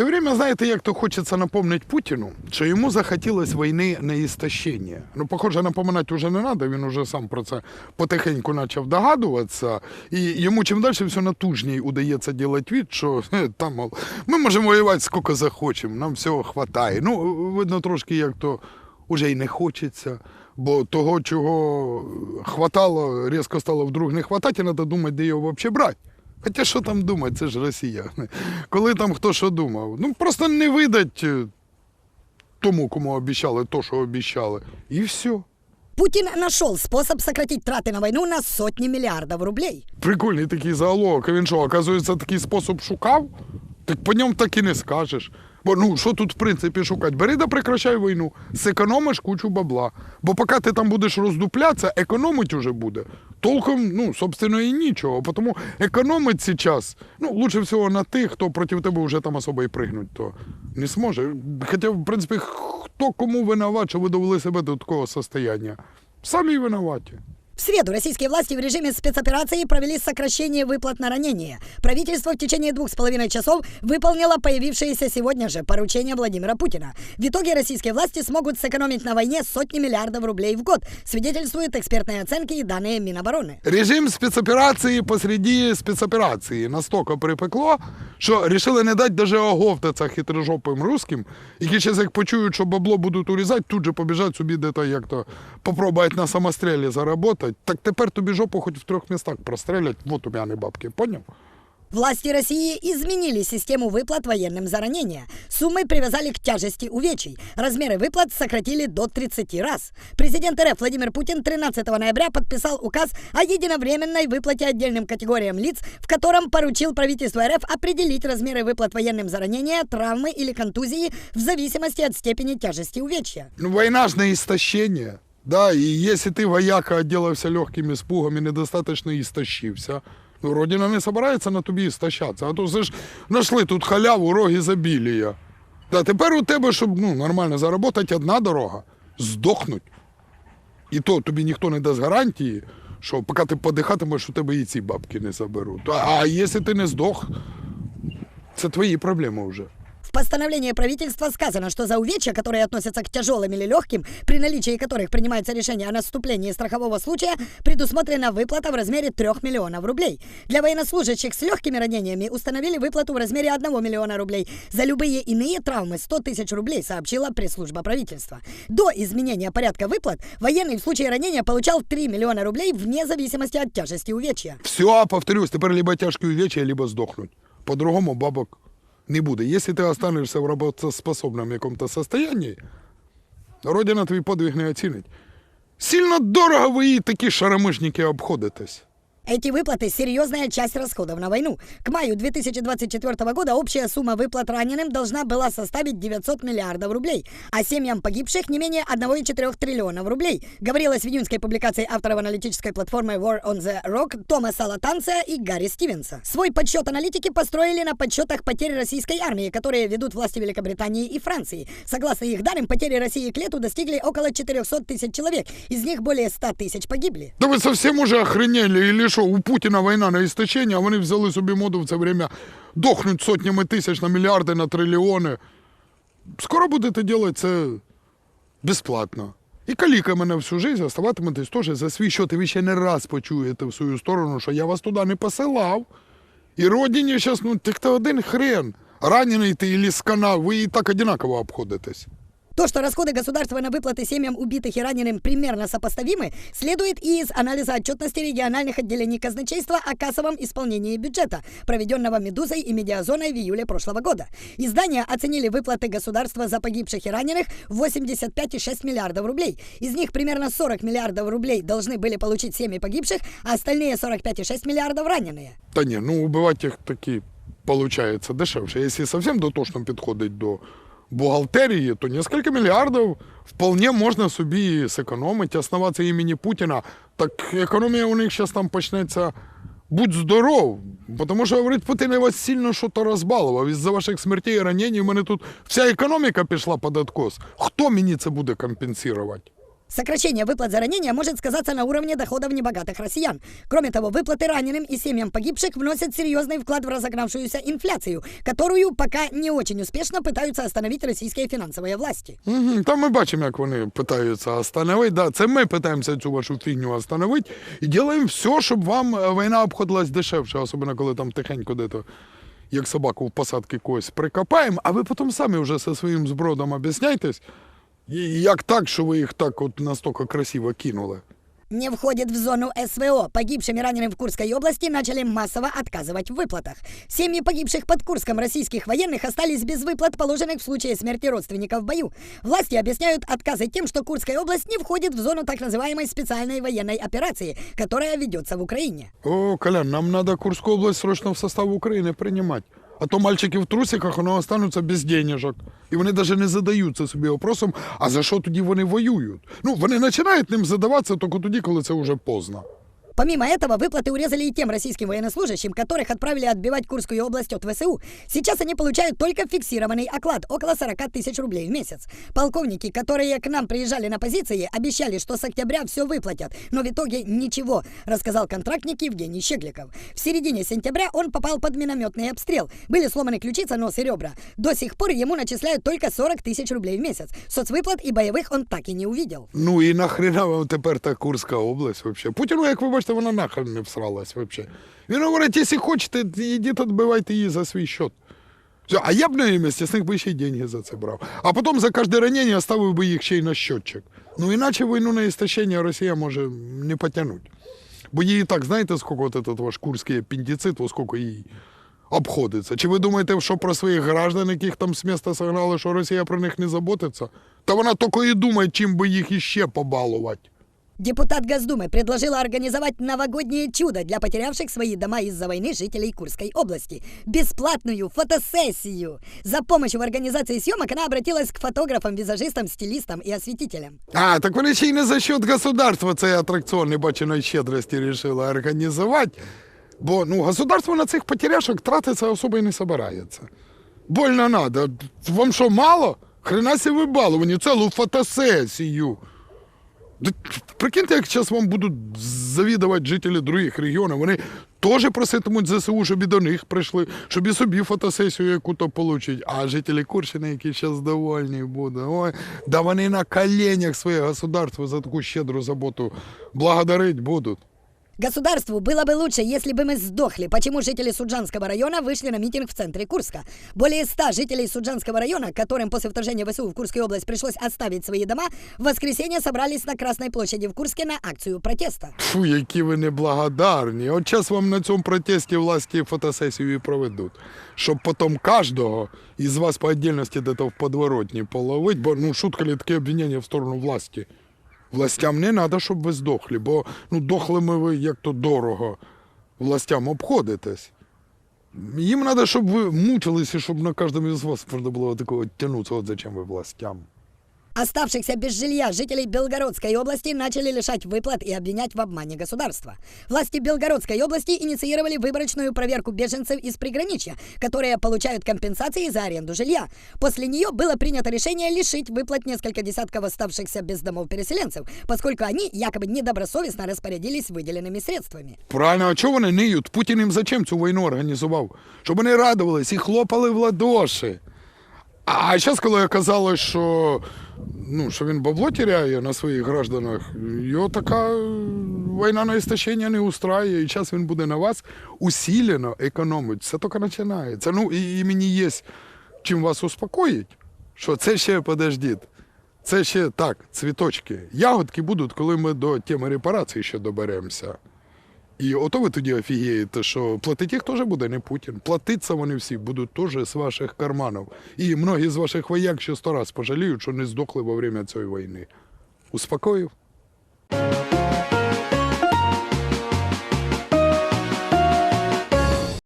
Все время, знаєте, як то хочеться напомнити Путіну, що йому захотілось війни на істощення. Ну, похоже, напоминати вже не треба, він уже сам про це потихеньку почав догадуватися. І йому чим далі все натужній удається робити від, що «Е, там, мол, ми можемо воювати скільки захочемо, нам всього вистачає. Ну, видно, трошки як то уже й не хочеться. Бо того, чого хватало, різко стало вдруг не хватати, треба думати, де його взагалі брати. Хоча що там думати, це ж Росія. Коли там хто що думав. Ну просто не видать е, тому, кому обіцяли то, що обіцяли. І все. Путин нашел способ сократить траты на войну на сотни миллиардов рублей. Прикольний такий заголовок. Він що, оказується, такий спосіб шукав? Так по ньому так і не скажеш. Бо ну що тут в принципі шукати? Бери да прекращай війну, зекономиш кучу бабла. Бо поки ти там будеш роздуплятися, економить уже буде. Толком, ну, собственно, і нічого. Тому економить зараз, ну, лучше всього на тих, хто проти тебе вже там особо і пригнуть, то не зможе. Хоча, в принципі, хто кому винуват, що ви довели себе до такого состояння? Самі винуваті. В среду российские власти в режиме спецоперации провели сокращение выплат на ранения. Правительство в течение двух с половиной часов выполнило появившееся сегодня же поручение Владимира Путина. В итоге российские власти смогут сэкономить на войне сотни миллиардов рублей в год, свидетельствуют экспертные оценки и данные Минобороны. Режим спецоперації посреди спецоперації настільки припекло, що рішили не дати даже оговтатися хитрожопим русським, які зараз як почують, що бабло будуть урізати, тут же побіжать собі де-то як-то попробувати на самострілі заработати. Так тепер тобі жопу хоч в трьох містах прострелять, вот у мене бабки, поняв? Власти России изменили систему выплат военным за ранения. Суммы привязали к тяжести увечий. Размеры выплат сократили до 30 раз. Президент РФ Владимир Путин 13 ноября подписал указ о единовременной выплате отдельным категориям лиц, в котором поручил правительству РФ определить размеры выплат военным за ранения, травмы или контузии в зависимости от степени тяжести увечья. Ну, війна ж не істощення. Да, і якщо ти вояка відділився легким испугом і недостатньо істощився, ну, Родина не собирається на тобі істощатися. А то все ж знайшли тут халяву, роги забілія. Да, тепер у тебе, щоб ну, нормально заробити, одна дорога здохнуть. І то тобі ніхто не дасть гарантії, що поки ти подихатимеш, у тебе і ці бабки не заберуть. А, а якщо ти не здох, це твої проблеми вже. В постановлении правительства сказано, что за увечья, которые относятся к тяжелым или легким, при наличии которых принимается решение о наступлении страхового случая, предусмотрена выплата в размере 3 миллионов рублей. Для военнослужащих с легкими ранениями установили выплату в размере 1 миллиона рублей. За любые иные травмы 100 тысяч рублей, сообщила пресс-служба правительства. До изменения порядка выплат военный в случае ранения получал 3 миллиона рублей вне зависимости от тяжести увечья. Все, повторюсь, тепер либо тяжкі увечья, либо здохнуть. По-другому бабок не буде. Якщо ти останешся в роботоспособному якому-то состоянии, Родина твій подвиг не оцінить. Сильно дорого ви її такі шаромишники обходитесь. Эти выплаты – серьезная часть расходов на войну. К маю 2024 года общая сумма выплат раненым должна была составить 900 миллиардов рублей, а семьям погибших не менее 1,4 триллионов рублей, говорилось в июньской публикации авторов аналитической платформы War on the Rock Томаса Латанция и Гарри Стивенса. Свой подсчет аналитики построили на подсчетах потерь российской армии, которые ведут власти Великобритании и Франции. Согласно их данным, потери России к лету достигли около 400 тысяч человек, из них более 100 тысяч погибли. Да ви совсем уже охренели, или що, у Путіна війна на істощення, а вони взяли собі моду в це время дохнуть сотнями тисяч на мільярди, на трильйони. Скоро будете робити це безплатно. І каліка мене всю життя оставатиметесь теж за свій счет. І ви ще не раз почуєте в свою сторону, що я вас туди не посилав. І родині зараз, ну, то один хрен. Ранений ти или скана, ви і так одинаково обходитесь. То, что расходы государства на выплаты семьям убитых и раненым примерно сопоставимы, следует и из анализа отчетности региональных отделений казначейства о кассовом исполнении бюджета, проведенного «Медузой» и «Медиазоной» в июле прошлого года. Издания оценили выплаты государства за погибших и раненых в 85,6 миллиардов рублей. Из них примерно 40 миллиардов рублей должны были получить семьи погибших, а остальные 45,6 миллиардов раненые. Та ні, ну убивати їх таки получается дешевше. Якщо зовсім дотошно підходить до бухгалтерії, то несколько мільярдів вполне можна собі зекономити, основатися імені Путіна. Так економія у них зараз там почнеться. Будь здоров, тому що, говорить, Путін я вас сильно щось розбалував. Із-за ваших смертей і ранень у мене тут вся економіка пішла під откос. Хто мені це буде компенсувати? Сокращение выплат за ранения может сказаться на уровне доходов небогатых россиян. Кроме того, выплаты раненым и семьям погибших вносят серьезный вклад в разогнавшуюся инфляцию, которую пока не очень успешно пытаются остановить российские финансовые власти. Угу, та ми бачимо, як вони питаються остановити. Да, це ми питаємося цю вашу фігню остановити і робимо все, щоб вам е, війна обходилась дешевше, особливо коли там тихенько де-то, як собаку в посадки когось прикопаємо, а ви потім самі вже зі своїм збродом об'ясняйтесь, і як так, що ви їх так от настільки красиво кинули. Не входит в зону СВО. Погибшим и раненым в Курской области начали массово отказывать в выплатах. Семьи погибших под Курском российских военных остались без выплат, положенных в случае смерти родственников в бою. Власти объясняют отказы тем, что Курская область не входит в зону так называемой специальной военной операции, которая ведется в Украине. О, Колян, нам надо Курскую область срочно в состав України приймати. А то мальчики в трусиках вони остануться без денежок. І вони навіть не задаються собі вопросом, а за що тоді вони воюють? Ну, вони починають ним задаватися тільки тоді, коли це вже поздно. Помимо этого, выплаты урезали и тем российским военнослужащим, которых отправили отбивать Курскую область от ВСУ. Сейчас они получают только фиксированный оклад, около 40 тысяч рублей в месяц. Полковники, которые к нам приезжали на позиции, обещали, что с октября все выплатят, но в итоге ничего, рассказал контрактник Евгений Щегликов. В середине сентября он попал под минометный обстрел. Были сломаны ключица, нос и ребра. До сих пор ему начисляют только 40 тысяч рублей в месяц. Соцвыплат и боевых он так и не увидел. Ну і нахрена вам тепер та Курська область взагалі? Путіну, як ви бачите, вона нахрен не всралась взагалі. Він говорить, якщо хочете, ідіть відбивайте її за свій счет. Все, а я б на її місці з них би ще й деньги за це брав. А потім за кожне ранення ставив би їх ще й на счетчик. Ну іначе війну на істощення Росія може не потягнути. Бо їй так, знаєте, скільки от этот ваш курський апендицит, во скільки їй обходиться. Чи ви думаєте, що про своїх граждан, яких там з міста сигнали, що Росія про них не заботиться? Та вона тільки і думає, чим би їх іще побалувати. Депутат Госдумы предложила организовать новогоднее чудо для потерявших свои дома из-за войны жителей Курской области. Бесплатную фотосессию. За помощью в организации съемок она обратилась к фотографам, визажистам, стилистам и осветителям. А, так вони ще й не за счет государства цей атракціон небаченої щедрості рішили організувати. Бо ну, государство на цих потеряшок тратиться особо і не собирається. Больно надо. Вам що, мало? Хрена себе ви баловані, цілу фотосесію. Прикиньте, як зараз вам будуть завідувати жителі других регіонів. Вони теж проситимуть ЗСУ, щоб і до них прийшли, щоб і собі фотосесію яку-то отримати. А жителі Курщини, які зараз довольні будуть, ой, да вони на коленях своє государство за таку щедру заботу благодарить будуть. Государству было бы лучше, если бы мы сдохли. Почему жители Суджанского района вышли на митинг в центре Курска? Более ста жителей Суджанского района, которым после вторжения ВСУ в Курскую область пришлось оставить свои дома, в воскресенье собрались на Красной площади в Курске на акцию протеста. Фу, які ви неблагодарні. От час вам на цьому протесті власті фотосесію і проведуть. Щоб потім кожного із вас по отдельності де-то в подворотні половить, бо ну шутка ли таке обвинення в сторону власті. Властям не треба, щоб ви здохли, бо ну дохлими ви як то дорого властям обходитесь. Їм треба, щоб ви мучилися, щоб на кожному із вас можна було такого тягнутися, от зачем ви властям. Оставшихся без жилья жителей Белгородской области начали лишать выплат и обвинять в обмане государства. Власти Белгородской области инициировали выборочную проверку беженцев из приграничья, которые получают компенсации за аренду жилья. После нее было принято решение лишить выплат несколько десятков оставшихся без домов переселенцев, поскольку они якобы недобросовестно распорядились выделенными средствами. Правильно, а чого вони ниють? Путін їм зачем цю війну організував? Щоб вони радувались і хлопали в ладоші. А зараз, коли оказалось, що, ну, що він бабло теряє на своїх гражданах, його така е, війна на істощення не устраює, і зараз він буде на вас усилено економити. Це тільки починається. Ну, і, і мені є чим вас успокоїть, що це ще подождіть. Це ще так, цвіточки. Ягодки будуть, коли ми до теми репарації ще доберемося. І ото ви тоді офігієте, що платити їх теж буде не Путін. Платиться вони всі будуть теж з ваших карманів. І многі з ваших вояк ще сто раз пожаліють, що не здохли во время цієї війни. Успокоїв?